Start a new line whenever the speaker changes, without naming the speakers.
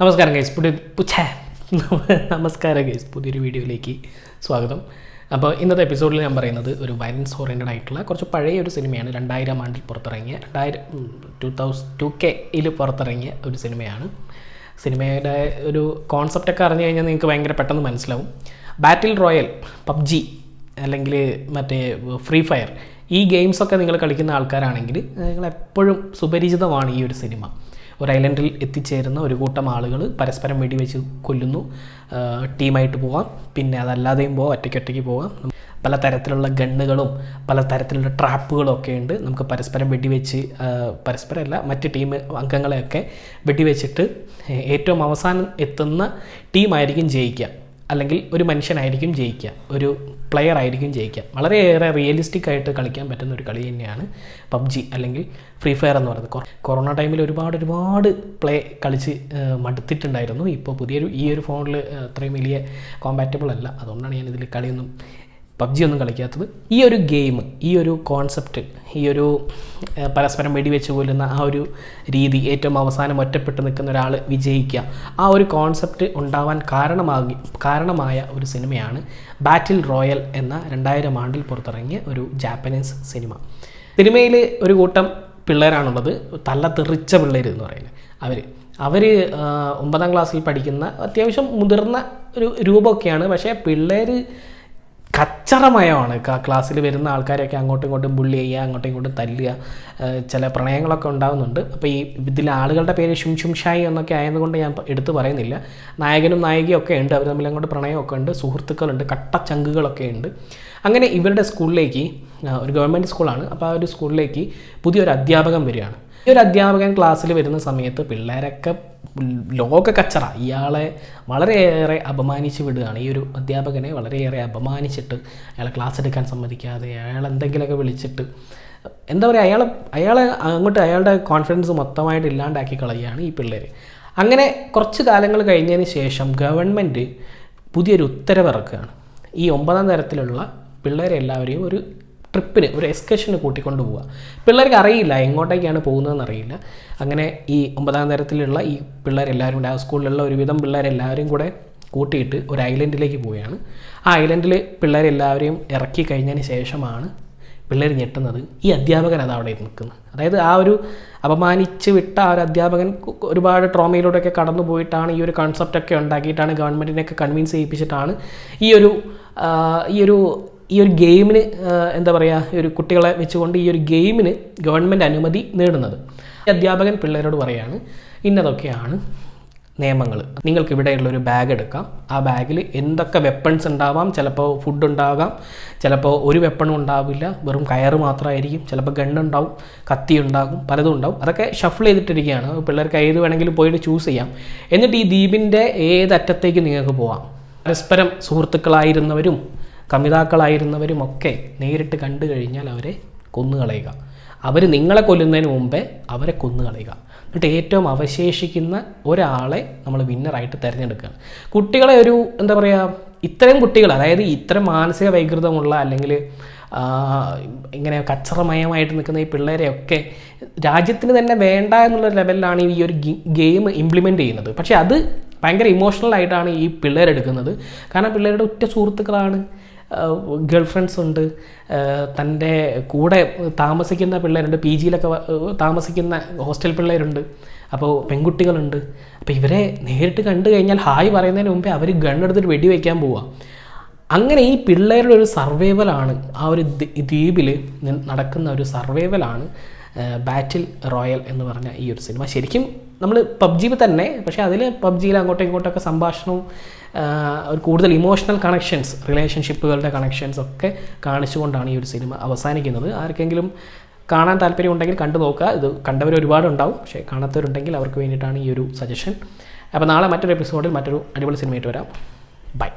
നമസ്കാരം ഗൈസ് പുതിയ പുച്ഛേ നമസ്കാരം ഗൈസ് പുതിയൊരു വീഡിയോയിലേക്ക് സ്വാഗതം. അപ്പോൾ ഇന്നത്തെ എപ്പിസോഡിൽ ഞാൻ പറയുന്നത് ഒരു വയലൻസ് ഓറിയന്റഡ് ആയിട്ടുള്ള കുറച്ച് പഴയ ഒരു സിനിമയാണ് രണ്ടായിരം ആണ്ടിൽ പുറത്തിറങ്ങിയ രണ്ടായിരം ടു തൗസൻഡ് ടു കെയിൽ പുറത്തിറങ്ങിയ ഒരു സിനിമയാണ് സിനിമയുടെ ഒരു കോൺസെപ്റ്റൊക്കെ അറിഞ്ഞു കഴിഞ്ഞാൽ നിങ്ങൾക്ക് ഭയങ്കര പെട്ടെന്ന് മനസ്സിലാവും. ബാറ്റിൽ റോയൽ പബ്ജി അല്ലെങ്കിൽ മറ്റേ ഫ്രീ ഫയർ ഈ ഗെയിംസൊക്കെ നിങ്ങൾ കളിക്കുന്ന ആൾക്കാരാണെങ്കിൽ നിങ്ങൾ എപ്പോഴും സുപരിചിതമാണ് ഈ ഒരു സിനിമ ഒരു ഐലൻഡിൽ എത്തിച്ചേരുന്ന ഒരു കൂട്ടം ആളുകൾ പരസ്പരം വെടിവെച്ച് കൊല്ലുന്നു. ടീമായിട്ട് പോവാം. പിന്നെ അതല്ലാതെയും പോവാം ഒറ്റയ്ക്കൊറ്റയ്ക്ക് ഒറ്റയ്ക്ക് പോവാം പല തരത്തിലുള്ള ഗണ്ണുകളും പല തരത്തിലുള്ള ട്രാപ്പുകളും ഒക്കെ ഉണ്ട്. നമുക്ക് പരസ്പരം വെടിവെച്ച് പരസ്പരമല്ല മറ്റ് ടീം അംഗങ്ങളെയൊക്കെ വെടിവെച്ചിട്ട് ഏറ്റവും അവസാനം എത്തുന്ന ടീമായിരിക്കും ജയിക്കുക. അല്ലെങ്കിൽ ഒരു മനുഷ്യനായിരിക്കും ജയിക്കുക. ഒരു പ്ലെയർ ആയിരിക്കും ജയിക്കുക. വളരെയേറെ റിയലിസ്റ്റിക് ആയിട്ട് കളിക്കാൻ പറ്റുന്ന ഒരു കളി തന്നെയാണ് പബ്ജി അല്ലെങ്കിൽ ഫ്രീ ഫയർ എന്ന് പറയുന്നത്. കൊറോണ ടൈമിൽ ഒരുപാട് ഒരുപാട് പ്ലേ കളിച്ച് മടുത്തിട്ടുണ്ടായിരുന്നു. ഇപ്പോൾ പുതിയൊരു ഈ ഒരു ഫോണിൽ അത്രയും വലിയ കോമ്പാറ്റബിൾ അല്ല. അതുകൊണ്ടാണ് ഞാൻ ഇതിൽ കളിയൊന്നും പബ്ജി ഒന്നും കളിക്കാത്തത്. ഈ ഒരു ഗെയിം ഈ ഒരു കോൺസെപ്റ്റ് ഈ ഒരു പരസ്പരം വെടിവെച്ച് കൊല്ലുന്ന ആ ഒരു രീതി ഏറ്റവും അവസാനം ഒറ്റപ്പെട്ട് നിൽക്കുന്ന ഒരാൾ വിജയിക്കുക ആ ഒരു കോൺസെപ്റ്റ് ഉണ്ടാവാൻ കാരണമാകി കാരണമായ ഒരു സിനിമയാണ് ബാറ്റിൽ റോയൽ എന്ന രണ്ടായിരം ആണ്ടിൽ പുറത്തിറങ്ങിയ ഒരു ജാപ്പനീസ് സിനിമ. സിനിമയിൽ ഒരു കൂട്ടം പിള്ളേരാണുള്ളത്. തല്ല തെറിച്ച പിള്ളേർ എന്ന് പറയുന്നത്. അവർ അവർ ഒമ്പതാം ക്ലാസ്സിൽ പഠിക്കുന്ന അത്യാവശ്യം മുതിർന്ന ഒരു രൂപമൊക്കെയാണ്. പക്ഷേ പിള്ളേർ കച്ചറമയമാണ്. ക്ലാസ്സിൽ വരുന്ന ആൾക്കാരെയൊക്കെ അങ്ങോട്ടും ഇങ്ങോട്ടും ബുള്ളി ചെയ്യുക അങ്ങോട്ടും ഇങ്ങോട്ടും തല്ലുക ചില പ്രണയങ്ങളൊക്കെ ഉണ്ടാകുന്നുണ്ട് അപ്പോൾ ഈ ഇതിൽ ആളുകളുടെ പേര് ഷും ഷുംഷായി എന്നൊക്കെ ആയതുകൊണ്ട് ഞാൻ എടുത്തു പറയുന്നില്ല. നായകനും നായികയും ഒക്കെ ഉണ്ട്. അവർ തമ്മിൽ അങ്ങോട്ട് പ്രണയമൊക്കെ ഉണ്ട്. സുഹൃത്തുക്കളുണ്ട്. കട്ടച്ചങ്കുകളൊക്കെ ഉണ്ട്. അങ്ങനെ ഇവരുടെ സ്കൂളിലേക്ക് ഒരു ഗവൺമെന്റ് സ്കൂളാണ്. അപ്പോൾ ആ ഒരു സ്കൂളിലേക്ക് പുതിയൊരു അധ്യാപകൻ വരികയാണ്. ഈ ഒരു അധ്യാപകൻ ക്ലാസ്സിൽ വരുന്ന സമയത്ത് പിള്ളേരൊക്കെ ലോക കച്ചറ. ഇയാളെ വളരെയേറെ അപമാനിച്ച് വിടുകയാണ്. ഈ ഒരു അധ്യാപകനെ വളരെയേറെ അപമാനിച്ചിട്ട് അയാളെ ക്ലാസ് എടുക്കാൻ സമ്മതിക്കാതെ അയാൾ എന്തെങ്കിലുമൊക്കെ വിളിച്ചിട്ട് എന്താ പറയുക അയാൾ അയാളെ അങ്ങോട്ട് അയാളുടെ കോൺഫിഡൻസ് മൊത്തമായിട്ട് ഇല്ലാണ്ടാക്കി കളയുകയാണ് ഈ പിള്ളേർ അങ്ങനെ കുറച്ച് കാലങ്ങൾ കഴിഞ്ഞതിന് ശേഷം ഗവൺമെന്റ് പുതിയൊരു ഉത്തരവിറക്കുകയാണ്. ഈ ഒമ്പതാം തരത്തിലുള്ള പിള്ളേരെല്ലാവരെയും ഒരു ട്രിപ്പിന് ഒരു എക്സ്കർഷന് കൂട്ടിക്കൊണ്ട് പോവുക പിള്ളേർക്ക് അറിയില്ല എങ്ങോട്ടേക്കാണ് പോകുന്നതെന്ന് അറിയില്ല. അങ്ങനെ ഈ ഒമ്പതാം തരത്തിലുള്ള ഈ പിള്ളേരെല്ലാവരും കൂടെ ആ സ്കൂളിലുള്ള ഒരുവിധം പിള്ളേരെല്ലാവരും കൂടെ കൂട്ടിയിട്ട് ഒരു ഐലൻഡിലേക്ക് പോവുകയാണ്. ആ ഐലൻഡിൽ പിള്ളേരെല്ലാവരെയും ഇറക്കി കഴിഞ്ഞതിന് ശേഷമാണ് പിള്ളേർ ഞെട്ടുന്നത് ഈ അധ്യാപകൻ അത് അവിടെ നിൽക്കുന്നത്? അതായത് ആ ഒരു അപമാനിച്ച് വിട്ട ആ ഒരു അധ്യാപകൻ ഒരുപാട് ട്രോമയിലൂടെയൊക്കെ കടന്നു പോയിട്ടാണ് ഈ ഒരു കൺസെപ്റ്റൊക്കെ ഉണ്ടാക്കിയിട്ടാണ് ഗവൺമെന്റിനെയൊക്കെ കൺവിൻസ് ചെയ്യിപ്പിച്ചിട്ടാണ് ഈ ഒരു ഈ ഒരു ഈ ഒരു ഗെയിമിന് എന്താ പറയുക ഒരു കുട്ടികളെ വെച്ചുകൊണ്ട് ഈ ഒരു ഗെയിമിന് ഗവൺമെന്റ് അനുമതി നേടുന്നത്. അധ്യാപകൻ പിള്ളേരോട് പറയാണ് ഇന്നതൊക്കെയാണ് നിയമങ്ങൾ നിങ്ങൾക്ക് ഇവിടെയുള്ള ഒരു ബാഗ് എടുക്കാം. ആ ബാഗിൽ എന്തൊക്കെ വെപ്പൺസ് ഉണ്ടാവാം. ചിലപ്പോൾ ഫുഡ് ഉണ്ടാകാം. ചിലപ്പോൾ ഒരു വെപ്പണും ഉണ്ടാവില്ല. വെറും കയറ് മാത്രമായിരിക്കും. ചിലപ്പോൾ ഗണ്ണുണ്ടാവും കത്തി ഉണ്ടാകും. പലതും ഉണ്ടാവും. അതൊക്കെ ഷഫിൾ ചെയ്തിട്ടിരിക്കുകയാണ്. പിള്ളേർക്ക് ഏത് വേണമെങ്കിലും പോയിട്ട് ചൂസ് ചെയ്യാം. എന്നിട്ട് ഈ ദ്വീപിന്റെ ഏതറ്റത്തേക്ക് നിങ്ങൾക്ക് പോവാം? പരസ്പരം സുഹൃത്തുക്കളായിരുന്നവരും കമിതാക്കളായിരുന്നവരും ഒക്കെ നേരിട്ട് കണ്ടു കഴിഞ്ഞാൽ അവരെ കൊന്നുകളയുക. അവർ നിങ്ങളെ കൊല്ലുന്നതിന് മുമ്പേ അവരെ കൊന്നുകളയുക. എന്നിട്ട് ഏറ്റവും അവശേഷിക്കുന്ന ഒരാളെ നമ്മൾ വിന്നറായിട്ട് തിരഞ്ഞെടുക്കുക. കുട്ടികളെ ഒരു എന്താ പറയുക ഇത്തരം കുട്ടികൾ അതായത് ഇത്തരം മാനസിക വൈകൃതമുള്ള അല്ലെങ്കിൽ ഇങ്ങനെ കച്ചറമയമായിട്ട് നിൽക്കുന്ന ഈ പിള്ളേരെയൊക്കെ രാജ്യത്തിന് തന്നെ വേണ്ട എന്നുള്ള ലെവലിലാണ് ഈ ഒരു ഗെയിം ഇംപ്ലിമെന്റ് ചെയ്യുന്നത്. പക്ഷേ അത് ഭയങ്കര ഇമോഷണൽ ആയിട്ടാണ് ഈ പിള്ളേരെടുക്കുന്നത്. കാരണം പിള്ളേരുടെ ഉറ്റ സുഹൃത്തുക്കളാണ്. ഗേൾ ഫ്രണ്ട്സ് ഉണ്ട്. തന്റെ കൂടെ താമസിക്കുന്ന പിള്ളേരുണ്ട്. പി ജിയിലൊക്കെ താമസിക്കുന്ന ഹോസ്റ്റൽ പിള്ളേരുണ്ട്. അപ്പോൾ പെൺകുട്ടികളുണ്ട്. അപ്പോൾ ഇവരെ നേരിട്ട് കണ്ടു കഴിഞ്ഞാൽ ഹായ് പറയുന്നതിന് മുമ്പേ അവർ ഗണ്ണെടുത്തിട്ട് വെടിവെക്കാൻ പോവുക അങ്ങനെ ഈ പിള്ളേരുടെ ഒരു സർവൈവലാണ് ആ ഒരു ദ്വീ- ദ്വീപിൽ നടക്കുന്ന ഒരു സർവൈവലാണ് ബാറ്റിൽ റോയൽ എന്ന് പറഞ്ഞ ഈ ഒരു സിനിമ. ശരിക്കും നമ്മൾ പബ്ജിയിൽ തന്നെ പക്ഷേ അതിൽ പബ്ജിയിൽ അങ്ങോട്ടും ഇങ്ങോട്ടൊക്കെ സംഭാഷണവും ഒരു കൂടുതൽ ഇമോഷണൽ കണക്ഷൻസ് റിലേഷൻഷിപ്പുകളുടെ കണക്ഷൻസ് ഒക്കെ കാണിച്ചുകൊണ്ടാണ് ഈ ഒരു സിനിമ അവസാനിക്കുന്നത്. ആർക്കെങ്കിലും കാണാൻ താല്പര്യമുണ്ടെങ്കിൽ കണ്ടു നോക്കുക. ഇത് കണ്ടവർ ഒരുപാടുണ്ടാവും. പക്ഷേ കാണാത്തവരുണ്ടെങ്കിൽ അവർക്ക് വേണ്ടിയിട്ടാണ് ഈ ഒരു സജഷൻ അപ്പോൾ നാളെ മറ്റൊരു എപ്പിസോഡിൽ മറ്റൊരു അടിപൊളി സിനിമയായിട്ട് വരാം. ബൈ